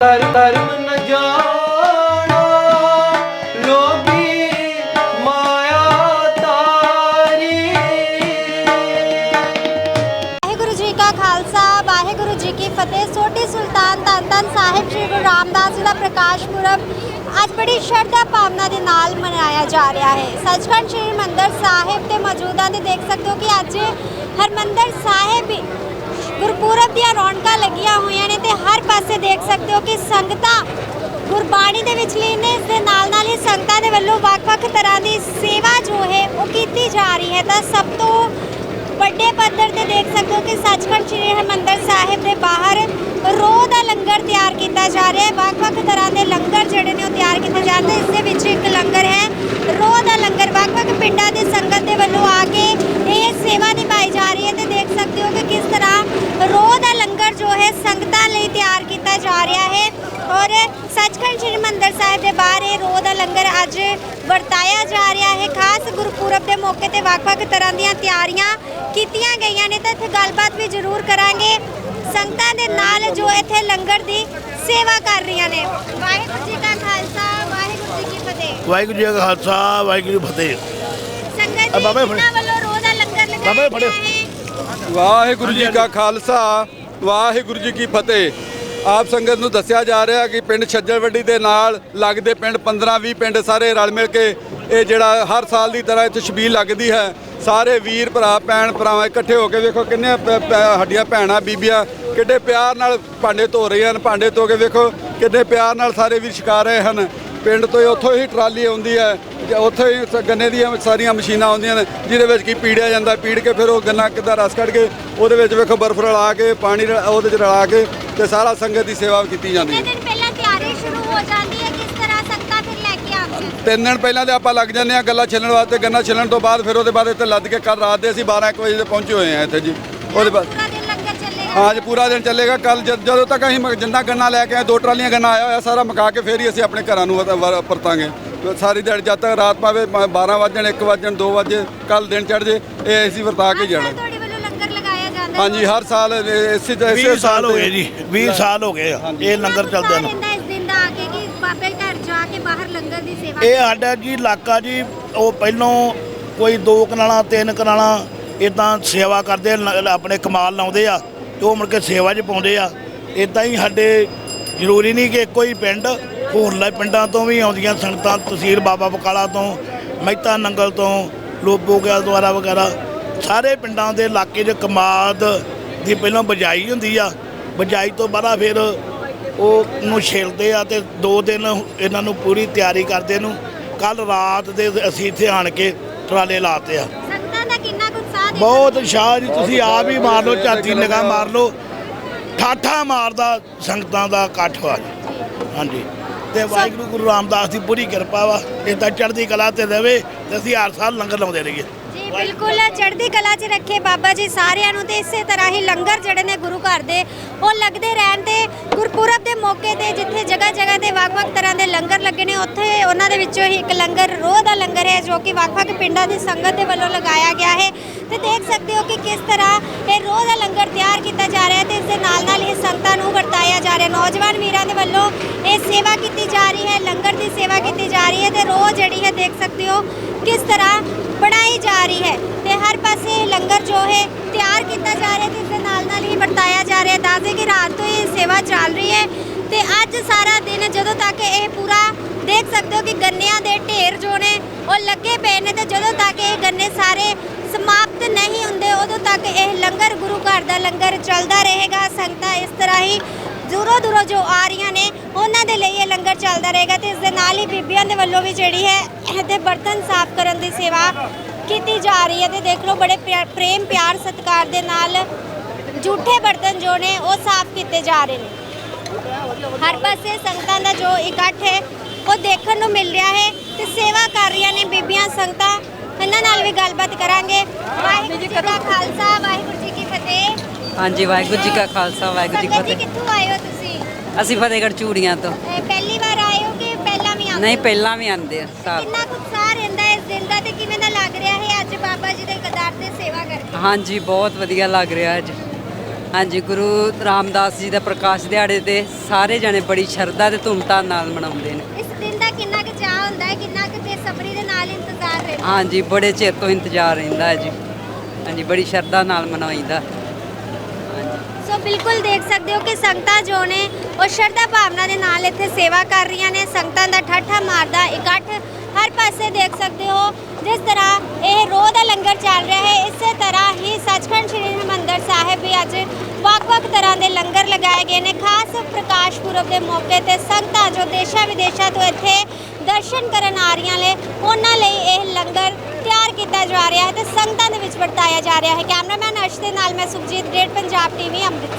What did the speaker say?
ਕਰ ਧਰਮ ਨ ਜਾਣਾ, ਲੋਭੀ ਮਾਇਆ ਤਾਰੀ। ਵਾਹਿਗੁਰੂ ਜੀ ਕਾ ਖਾਲਸਾ, ਵਾਹਿਗੁਰੂ ਜੀ ਕੀ ਫਤਿਹ। ਸੋਢੀ ਸੁਲਤਾਨ ਧੰਨ ਧੰਨ ਸਾਹਿਬ ਸ੍ਰੀ ਗੁਰੂ ਰਾਮਦਾਸ ਜੀ ਦਾ ਪ੍ਰਕਾਸ਼ ਪੁਰਬ ਅੱਜ ਬੜੀ ਸ਼ਰਧਾ ਭਾਵਨਾ ਦੇ ਨਾਲ ਮਨਾਇਆ ਜਾ ਰਿਹਾ ਹੈ। ਸੱਚਖੰਡ ਸ੍ਰੀ ਹਰਿਮੰਦਰ ਸਾਹਿਬ ਤੇ ਮੌਜੂਦਾ ਤੇ ਦੇਖ ਸਕਦੇ ਹੋ ਕਿ ਅੱਜ ਹਰਮੰਦਰ ਸਾਹਿਬ ਗੁਰਪੁਰਬ ਦੀਆਂ ਰੌਣਕਾਂ ਲੱਗੀਆਂ ਹੋਈਆਂ ਨੇ ਤੇ ਹਰ ਪਾਸੇ ਦੇਖ ਸਕਦੇ ਹੋ ਕਿ ਸੰਗਤਾਂ ਗੁਰਬਾਣੀ ਦੇ ਵਿੱਚ ਲੀਨ ਨੇ, ਇਸ ਦੇ ਨਾਲ ਨਾਲ ਹੀ ਸੰਗਤਾਂ ਦੇ ਵੱਲੋਂ ਵੱਖ-ਵੱਖ ਤਰ੍ਹਾਂ ਦੀ ਸੇਵਾ ਜੋ ਹੈ ਉਹ ਕੀਤੀ ਜਾ ਰਹੀ ਹੈ। ਤਾਂ ਸਭ ਤੋਂ ਵੱਡੇ ਪੱਧਰ ਤੇ ਦੇਖ ਸਕਦੇ ਹੋ ਕਿ ਸੱਚਖੰਡ ਸ੍ਰੀ ਹਰਿਮੰਦਰ ਸਾਹਿਬ ਦੇ ਬਾਹਰ ਰੋਹ ਦਾ ਲੰਗਰ ਤਿਆਰ ਕੀਤਾ ਜਾ ਰਿਹਾ ਹੈ। ਵੱਖ-ਵੱਖ ਤਰ੍ਹਾਂ ਦੇ ਲੰਗਰ ਜਿਹੜੇ ਨੇ ਉਹ ਤਿਆਰ ਕੀਤੇ ਜਾਂਦੇ ਇਸ ਦੇ ਵਿੱਚ ਇੱਕ ਲੰਗਰ ਹੈ। ਰੋਹ ਦਾ ਲੰਗਰ ਵੱਖ-ਵੱਖ ਪਿੰਡਾਂ ਦੀ ਸੰਗਤ ਦੇ ਵੱਲੋਂ ਆ ਕੇ ਇਹ ਸੇਵਾ ਦੀ ਜਾ ਰਹੀ ਹੈ ਤੇ ਦੇਖ ਸਕਦੇ ਹੋ ਕਿ ਕਿਸ ਤਰ੍ਹਾਂ ਰੋਹ ਦਾ ਲੰਗਰ ਜੋ ਹੈ ਸੰਗਤਾਂ ਲਈ ਤਿਆਰ ਕੀਤਾ ਜਾ ਰਿਹਾ ਹੈ ਔਰ ਸੱਚਖੰਡ ਸ੍ਰੀ ਹਰਿਮੰਦਰ ਸਾਹਿਬ ਦੇ ਬਾਹਰ ਇਹ ਰੋਹ ਦਾ ਲੰਗਰ ਅੱਜ ਵਰਤਾਇਆ ਜਾ ਰਿਹਾ ਹੈ। ਖਾਸ ਗੁਰਪੁਰਬ ਦੇ ਮੌਕੇ ਤੇ ਵੱਖ-ਵੱਖ ਤਰ੍ਹਾਂ ਦੀਆਂ ਤਿਆਰੀਆਂ ਕੀਤੀਆਂ ਗਈਆਂ ਨੇ ਤਾਂ ਇੱਥੇ ਗੱਲਬਾਤ ਵੀ ਜ਼ਰੂਰ ਕਰਾਂਗੇ। ਸੰਗਤਾਂ ਦੇ ਨਾਲ ਜੋ ਇੱਥੇ ਲੰਗਰ ਦੀ ਸੇਵਾ ਕਰ ਰਹੀਆਂ ਨੇ। ਵਾਹਿਗੁਰੂ ਜੀ ਕਾ ਖਾਲਸਾ ਵਾਹਿਗੁਰੂ ਜੀ ਕੀ ਫਤਿਹ। ਵਾਹਿਗੁਰੂ ਜੀ ਕਾ ਖਾਲਸਾ ਵਾਹਿਗੁਰੂ ਜੀ ਕੀ ਫਤਿਹ। ਸੰਗਤ ਜੀ ਵੱਲੋਂ ਰੋਹ ਦਾ ਲੰਗਰ ਲਗਾਇਆ। ਗਿਆ ਹੈ। ਵਾਹਿਗੁਰੂ ਜੀ ਕਾ ਖਾਲਸਾ। ਵਾਹਿਗੁਰੂ ਜੀ ਕੀ ਫਤਿਹ। ਆਪ ਸੰਗਤ ਨੂੰ ਦੱਸਿਆ ਜਾ ਰਿਹਾ ਕਿ ਪਿੰਡ ਛੱਜਲਵੱਡੀ ਦੇ ਨਾਲ ਲੱਗਦੇ ਪਿੰਡ 15-20 ਪਿੰਡ ਸਾਰੇ ਰਲ ਮਿਲ ਕੇ ਇਹ ਜਿਹੜਾ ਹਰ ਸਾਲ ਦੀ ਤਰ੍ਹਾਂ ਇੱਥੇ ਛਬੀਲ ਲੱਗਦੀ ਹੈ। ਸਾਰੇ ਵੀਰ ਭਰਾ, ਭੈਣ ਭਰਾਵਾਂ ਇਕੱਠੇ ਹੋ ਕੇ ਵੇਖੋ ਕਿੰਨੇ ਪ- ਪ- ਸਾਡੀਆਂ ਭੈਣਾਂ, ਬੀਬੀਆਂ ਕਿੱਡੇ ਪਿਆਰ ਨਾਲ ਭਾਂਡੇ ਧੋ ਰਹੀਆਂ ਹਨ, ਭਾਂਡੇ ਧੋ ਕੇ ਵੇਖੋ ਕਿੰਨੇ ਪਿਆਰ ਨਾਲ ਸਾਰੇ ਵੀਰ ਛਕਾ ਰਹੇ ਹਨ। ਪਿੰਡ ਤੋਂ ਉੱਥੋਂ ਹੀ ਟਰਾਲੀ ਆਉਂਦੀ ਹੈ ਤੇ ਉੱਥੇ ਹੀ ਗੰਨੇ ਦੀਆਂ ਸਾਰੀਆਂ ਮਸ਼ੀਨਾਂ ਆਉਂਦੀਆਂ ਨੇ, ਜਿਹਦੇ ਵਿੱਚ ਕੀ ਪੀੜਿਆ ਜਾਂਦਾ, ਪੀੜ ਕੇ ਫਿਰ ਉਹ ਗੰਨਾ ਕਿੱਦਾਂ ਰਸ ਕੱਢ ਕੇ ਉਹਦੇ ਵਿੱਚ ਵੇਖੋ ਬਰਫ਼ ਰਲਾ ਕੇ, ਪਾਣੀ ਰ- ਉਹਦੇ 'ਚ ਰਲਾ ਕੇ ਤੇ ਸਾਰਾ ਸੰਗਤ ਦੀ ਸੇਵਾ ਕੀਤੀ ਜਾਂਦੀ ਹੈ। ਦਿਨ ਪਹਿਲਾਂ ਤਿਆਰੀ ਸ਼ੁਰੂ ਹੋ ਜਾਂਦੀ ਹੈ? ਕਿਸ ਤਰ੍ਹਾਂ ਸੰਗਤਾਂ ਫਿਰ ਲੈ ਕੇ ਆਉਂਦੇ ਤਿੰਨ ਦਿਨ ਪਹਿਲਾਂ ਤੇ ਆਪਾਂ ਲੱਗ ਜਾਂਦੇ ਆ ਗੱਲਾਂ ਛਿੱਲਣ ਵਾਸਤੇ ਗੰਨਾ ਛਿੱਲਣ ਤੋਂ ਬਾਅਦ ਫਿਰ ਉਹਦੇ ਬਾਅਦ ਇੱਥੇ ਲੱਦ ਕੇ ਕੱਲ ਰਾਤ ਦੇ ਅਸੀਂ 12 1 ਵਜੇ ਦੇ ਪਹੁੰਚੇ ਹੋਏ ਆ ਇੱਥੇ ਜੀ। ਉਹਦੇ ਬਾਅਦ ਪੂਰਾ ਦਿਨ ਲੰਗਰ ਚੱਲੇਗਾ? ਅੱਜ ਪੂਰਾ ਦਿਨ ਚੱਲੇਗਾ। ਕੱਲ ਜਦੋਂ ਤੱਕ ਅਸੀਂ ਜਿੰਨਾ ਗੰਨਾ ਲੈ ਕੇ ਆਏ ਦੋ ਟਰਾਲੀਆਂ ਗੰਨਾ ਆਇਆ ਹੋਇਆ ਸਾਰਾ ਮਕਾ ਕੇ ਫੇਰ ਹੀ ਅਸੀਂ ਆਪਣੇ ਘਰਾਂ ਨੂੰ ਪਰਤਾਂਗੇ ਸਾਰੀ ਦਿਹਾੜੀ ਜਦ ਤੱਕ ਰਾਤ ਪਾਵੇ 12 ਵਜਣ 1 ਵਜਣ 2 ਵਜੇ ਕੱਲ ਦਿਨ ਚੜ ਜੇ ਇਹ ਅਸੀਂ ਵਰਤਾ ਕੇ ਜਾਣਾ ਤੁਹਾਡੇ ਵੱਲੋਂ ਲੰਗਰ ਲਗਾਇਆ ਜਾਂਦਾ ਹੈ। ਹਾਂਜੀ ਹਰ ਸਾਲ ਇਸੇ ਇਸੇ 20 ਸਾਲ ਹੋ ਗਏ ਜੀ 20 ਸਾਲ ਹੋ ਗਏ ਆ ਇਹ ਲੰਗਰ ਚੱਲਦੇ ਨੇ। ਰਹਿੰਦਾ ਇਸ ਦਿਨ ਦਾ ਆ ਕੇ ਕਿ ਬਾਬੇ ਘਰ ਜਾ ਕੇ ਬਾਹਰ ਲੰਗਰ ਦੀ ਸੇਵਾ ਇਹ ਸਾਡਾ ਜੀ ਇਲਾਕਾ ਜੀ ਉਹ ਪਹਿਲੋਂ ਕੋਈ ਦੋ ਕਨਾਲਾਂ ਤਿੰਨ ਕਨਾਲਾਂ ਇਦਾਂ ਸੇਵਾ ਕਰਦੇ ਲ- ਆਪਣੇ ਕਮਾਲ ਲਾਉਂਦੇ ਆ ਤੇ ਉਹ ਮੁੜ ਕੇ ਸੇਵਾ 'ਚ ਪਾਉਂਦੇ ਆ। ਇਦਾਂ ਹੀ ਸਾਡੇ ਜ਼ਰੂਰੀ ਨਹੀਂ ਕਿ ਇੱਕੋ ਹੀ ਪਿੰਡ ਹੋਰਲੇ ਪਿੰਡਾਂ ਤੋਂ ਵੀ ਆਉਂਦੀਆਂ ਸੰਗਤਾਂ ਤਹਿਸੀਲ ਬਾਬਾ ਬਕਾਲਾ ਤੋਂ ਮਹਿਤਾ ਨੰਗਲ ਤੋਂ ਲੋਬੋ ਗਿਆ ਦੁਆਰਾ ਵਗੈਰਾ। ਸਾਰੇ ਪਿੰਡਾਂ ਦੇ ਇਲਾਕੇ 'ਚ ਕਮਾਦ ਦੀ ਪਹਿਲਾਂ ਬਜਾਈ ਹੁੰਦੀ ਆ। ਬਜਾਈ ਤੋਂ ਬਾਅਦ ਫਿਰ ਉਹ ਨੂੰ ਛਿਲਦੇ ਆ ਤੇ ਦੋ ਦਿਨ ਇਹਨਾਂ ਨੂੰ ਪੂਰੀ ਤਿਆਰੀ ਕਰਦੇ ਨੂੰ। ਕੱਲ ਰਾਤ ਦੇ ਅਸੀਂ ਇੱਥੇ ਆਣ ਕੇ ਟਰਾਲੇ ਲਾਤੇ ਆ। ਸੰਗਤਾਂ ਦਾ ਕਿੰਨਾ ਕੁ ਉਤਸ਼ਾਹ ਦੇਖਣ ਬਹੁਤ ਸ਼ਾਹ ਜੀ ਤੁਸੀਂ ਆਪ ਹੀ ਮਾਰ ਲਓ ਝਾਤੀ ਨਿਗਾਹ ਮਾਰ ਲਓ। ਠਾਠਾ ਮਾਰਦਾ ਸੰਗਤਾਂ ਦਾ ਇਕੱਠ ਵਾ। ਹਾਂਜੀ। ਤੇ ਵਾਹਿਗੁਰੂ ਗੁਰੂ ਰਾਮਦਾਸ ਦੀ ਪੂਰੀ ਕਿਰਪਾ ਵਾ। ਇਦਾਂ ਚੜ੍ਹਦੀ ਕਲਾ ਤੇ ਰਵੇ ਤੇ ਅਸੀਂ ਹਰ ਸਾਲ ਲੰਗਰ ਲਾਉਂਦੇ ਰਹੀਏ। ਜੀ, ਬਿਲਕੁਲ, ਚੜ੍ਹਦੀ ਕਲਾ 'ਚ ਰੱਖੇ ਬਾਬਾ ਜੀ ਸਾਰਿਆਂ ਨੂੰ ਤੇ ਇਸੇ ਤਰ੍ਹਾਂ ਹੀ ਲੰਗਰ ਜਿਹੜੇ ਨੇ ਗੁਰੂ ਘਰ ਦੇ ਉਹ ਲੱਗਦੇ ਰਹਿਣ ਤੇ ਗੁਰਪੁਰਬ ਦੇ ਮੌਕੇ ਤੇ ਜਿੱਥੇ ਜਗ੍ਹਾ ਜਗ੍ਹਾ ਤੇ ਵੱਖ-ਵੱਖ ਤਰ੍ਹਾਂ ਦੇ ਲੰਗਰ ਲੱਗੇ ਨੇ, ਉੱਥੇ ਉਹਨਾਂ ਦੇ ਵਿੱਚੋਂ ਹੀ ਇੱਕ ਲੰਗਰ, ਰੋਹ ਦਾ ਲੰਗਰ ਹੈ ਜੋ ਕਿ ਵੱਖ-ਵੱਖ ਪਿੰਡਾਂ ਦੀ ਸੰਗਤ ਦੇ ਵੱਲੋਂ ਲਗਾਇਆ ਗਿਆ ਹੈ। ਤੇ ਦੇਖ ਸਕਦੇ ਹੋ ਕਿ ਕਿਸ ਤਰ੍ਹਾਂ ਇਹ ਰੋਹ ਦਾ ਲੰਗਰ ਤਿਆਰ ਕੀਤਾ ਜਾ ਰਿਹਾ ਹੈ ਤੇ ਇਸ ਦੇ ਨਾਲ-ਨਾਲ ਇਹ ਸੰਗਤਾਂ ਨੂੰ ਵਰਤਾਇਆ ਜਾ ਰਿਹਾ ਨੌਜਵਾਨ ਵੀਰਾਂ ਦੇ ਵੱਲੋਂ ਇਹ ਸੇਵਾ ਕੀਤੀ ਜਾ ਰਹੀ ਹੈ, ਲੰਗਰ ਦੀ ਸੇਵਾ ਕੀਤੀ ਜਾ ਰਹੀ ਹੈ ਤੇ ਰੋਹ ਜਿਹੜੀ ਹੈ ਦੇਖ ਸਕਦੇ ਹੋ ਕਿਸ ਤਰ੍ਹਾਂ ਬਣਾਈ ਜਾ ਰਹੀ ਹੈ। ਤੇ ਹਰ ਪਾਸੇ ਲੰਗਰ ਜੋ ਹੈ ਤਿਆਰ ਕੀਤਾ ਜਾ ਰਿਹਾ ਤੇ ਦੇ ਨਾਲ ਨਾਲ ਹੀ ਵਰਤਾਇਆ ਜਾ ਰਿਹਾ ਦੱਸਦੇ ਕਿ ਰਾਤ ਤੋਂ ਇਹ ਸੇਵਾ ਚੱਲ ਰਹੀ ਹੈ ਤੇ ਅੱਜ ਸਾਰਾ ਦਿਨ ਜਦੋਂ ਤੱਕ ਇਹ ਪੂਰਾ ਦੇਖ ਸਕਦੇ ਹੋ ਕਿ ਗੰਨਿਆਂ ਦੇ ਢੇਰ ਜੋ ਨੇ ਉਹ ਲੱਗੇ ਪਏ ਨੇ ਤੇ ਜਦੋਂ ਤੱਕ ਇਹ ਗੰਨੇ ਸਾਰੇ ਸਮਾਪਤ ਨਹੀਂ ਹੁੰਦੇ ਉਦੋਂ ਤੱਕ ਇਹ ਲੰਗਰ ਗੁਰੂ ਘਰ ਦਾ ਲੰਗਰ ਚੱਲਦਾ ਰਹੇਗਾ। ਸੰਗਤਾਂ ਇਸ ਤਰ੍ਹਾਂ ਹੀ ਦੂਰੋਂ ਦੂਰੋਂ ਜੋ ਆ ਰਹੀਆਂ ਨੇ, ਉਹਨਾਂ ਦੇ ਲਈ ਇਹ ਲੰਗਰ ਚੱਲਦਾ ਰਹੇਗਾ ਤੇ ਇਸ ਦੇ ਨਾਲ ਹੀ ਬੀਬੀਆਂ ਦੇ ਵੱਲੋਂ ਵੀ ਜਿਹੜੀ ਹੈ, ਇਹਦੇ ਬਰਤਨ ਸਾਫ਼ ਕਰਨ ਦੀ ਸੇਵਾ ਕੀਤੀ ਜਾ ਰਹੀ ਹੈ ਤੇ ਦੇਖ ਲਓ ਬੜੇ ਪਿਆ- ਪ੍ਰੇਮ ਪਿਆਰ ਸਤਿਕਾਰ ਦੇ ਨਾਲ ਝੂਠੇ ਬਰਤਨ ਜੋ ਨੇ, ਉਹ ਸਾਫ਼ ਕੀਤੇ ਜਾ ਰਹੇ ਨੇ। ਹਰ ਪਾਸੇ ਸੰਗਤਾਂ ਦਾ ਜੋ ਇਕੱਠ ਹੈ, ਉਹ ਦੇਖਣ ਨੂੰ ਮਿਲ ਰਿਹਾ ਹੈ ਤੇ ਸੇਵਾ ਕਰ ਰਹੀਆਂ ਨੇ ਬੀਬੀਆਂ ਸੰਗਤਾਂ। ਇਹਨਾਂ ਨਾਲ ਵੀ ਗੱਲਬਾਤ ਕਰਾਂਗੇ। ਵਾਹਿਗੁਰੂ ਜੀ ਕਾ ਖਾਲਸਾ ਵਾਹਿਗੁਰੂ ਜੀ ਕੀ ਫਤਿਹ ਹਾਂਜੀ ਵਾਹਿਗੁਰੂ ਜੀ ਕਾ ਖਾਲਸਾ ਵਾਹਿਗੁਰੂ ਜੀ ਕੀ ਜੀ ਫਤਿਹ। ਕਿੱਥੋਂ ਆਏ ਹੋ ਤੁਸੀਂ? ਅਸੀਂ ਫਤਿਹਗੜ੍ਹ ਚੂੜੀਆਂ ਤੋਂ। ਇਹ ਪਹਿਲੀ ਵਾਰ ਆਏ ਹੋ ਕਿ ਪਹਿਲਾਂ ਵੀ ਆਉਂਦੇ ਨਹੀਂ? ਪਹਿਲਾਂ ਵੀ ਆਂਦੇ ਆ ਸਾਲ। ਕਿੰਨਾ ਕੁ ਉਤਸ਼ਾਹ ਰਹਿੰਦਾ ਹੈ ਇਸ ਦਿਨ ਦਾ ਤੇ ਕਿਵੇਂ ਦਾ ਲੱਗ ਰਿਹਾ ਹੈ ਅੱਜ ਬਾਬਾ ਜੀ ਦੇ ਕਦਾਰ ਤੇ ਸੇਵਾ ਕਰਕੇ? ਹਾਂਜੀ ਬਹੁਤ ਵਧੀਆ ਲੱਗ ਰਿਹਾ ਅੱਜ। ਹਾਂਜੀ ਗੁਰੂ ਰਾਮਦਾਸ ਜੀ ਦਾ ਪ੍ਰਕਾਸ਼ ਦਿਹਾੜੇ ਤੇ ਸਾਰੇ ਜਣੇ ਬੜੀ ਸ਼ਰਧਾ ਤੇ ਧੂਮਧਾਮ ਨਾਲ ਮਨਾਉਂਦੇ ਨੇ। ਇਸ ਦਿਨ ਦਾ ਕਿੰਨਾ ਕੁ ਚਾਹ ਹੁੰਦਾ ਹੈ ਕਿੰਨਾ ਕੁ ਬੇਸਬਰੀ ਦੇ ਨਾਲ ਇੰਤਜ਼ਾਰ ਰਹਿੰਦਾ ਹਾਂਜੀ ਬੜੇ ਚਿਰ ਤੋਂ ਇੰਤਜ਼ਾਰ ਰਹਿੰਦਾ ਹੈ ਜੀ। ਹਾਂਜੀ ਬੜੀ ਸ਼ਰਧਾ ਨਾਲ ਮਨਾਈਦਾ। ਸੋ ਬਿਲਕੁਲ ਦੇਖ ਸਕਦੇ ਹੋ ਕਿ ਸੰਗਤਾਂ ਜੋ ਨੇ ਉਹ ਸ਼ਰਧਾ ਭਾਵਨਾ ਦੇ ਨਾਲ ਇੱਥੇ ਸੇਵਾ ਕਰ ਰਹੀਆਂ ਨੇ। ਸੰਗਤਾਂ ਦਾ ਠੱਠਾ ਮਾਰਦਾ, ਇਕੱਠ ਹਰ ਪਾਸੇ ਦੇਖ ਸਕਦੇ ਹੋ। ਜਿਸ ਤਰ੍ਹਾਂ ਇਹ ਰੋਹ ਦਾ ਲੰਗਰ ਚੱਲ ਰਿਹਾ ਹੈ, ਇਸੇ ਤਰ੍ਹਾਂ ਹੀ ਸੱਚਖੰਡ ਸ੍ਰੀ ਹਰਿਮੰਦਰ ਸਾਹਿਬ ਵੀ ਅੱਜ ਵੱਖ-ਵੱਖ ਤਰ੍ਹਾਂ ਦੇ ਲੰਗਰ ਲਗਾਏ ਗਏ ਨੇ। ਖਾਸ ਪ੍ਰਕਾਸ਼ ਪੁਰਬ ਦੇ ਮੌਕੇ ਤੇ ਸੰਗਤਾਂ ਜੋ ਦੇਸ਼ਾਂ ਵਿਦੇਸ਼ਾਂ ਤੋਂ ਇੱਥੇ ਦਰਸ਼ਨ ਕਰਨ ਆ ਰਹੀਆਂ ਨੇ। ਉਹਨਾਂ ਲਈ ਇਹ ਲੰਗਰ ਤਿਆਰ ਕੀਤਾ ਜਾ ਰਿਹਾ ਹੈ ਤੇ ਸੰਗਤਾਂ ਦੇ ਵਿੱਚ ਵਰਤਾਇਆ ਜਾ ਰਿਹਾ ਹੈ। ਕੈਮਰਾਮੈਨ ਅਰਸ਼ ਦੇ ਨਾਲ ਮੈਂ ਸੁਖਜੀਤ, ਗ੍ਰੇਟ ਪੰਜਾਬ ਟੀਵੀ, ਅੰਮ੍ਰਿਤਸਰ।